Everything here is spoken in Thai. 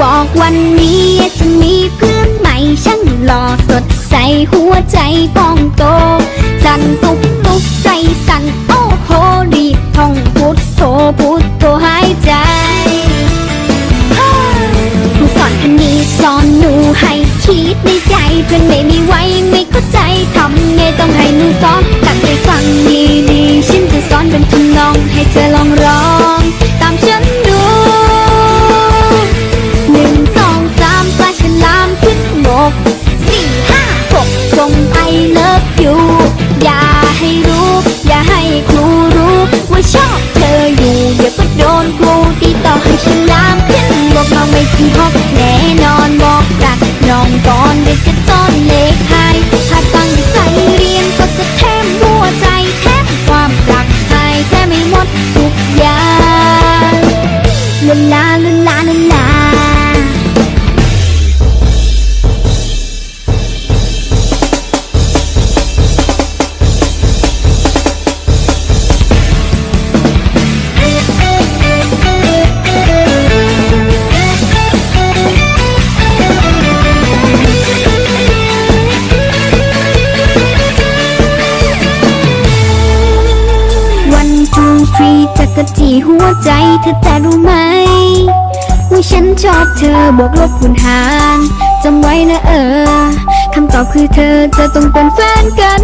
บอกวันนี้จะมีเพื่อนใหม่ช่างหล่อสดใสหัวใจพองโต สั่นตุกตุกใจสั่นโอ้โหรีบท่องพุทโธพุทโธหายใจครูสอนคณิตสอนหนูให้คิดในใจเพื่อนไม่มีไว้ไม่เข้าใจทำไงต้องให้หนูสอนตั้งใจฟังดี ฉลามขึ้นบกเราไม่ที่ฮอกแน่นอนบอกรักน้องก่อนเด็กจะต้นเลขให้ ตรีจักรจีหัวใจเธอแต่รู้ไหม ว่าฉันชอบเธอบวกลบคูณหารจำไว้นะเออคำตอบคือเธอจะต้องเป็นแฟนกัน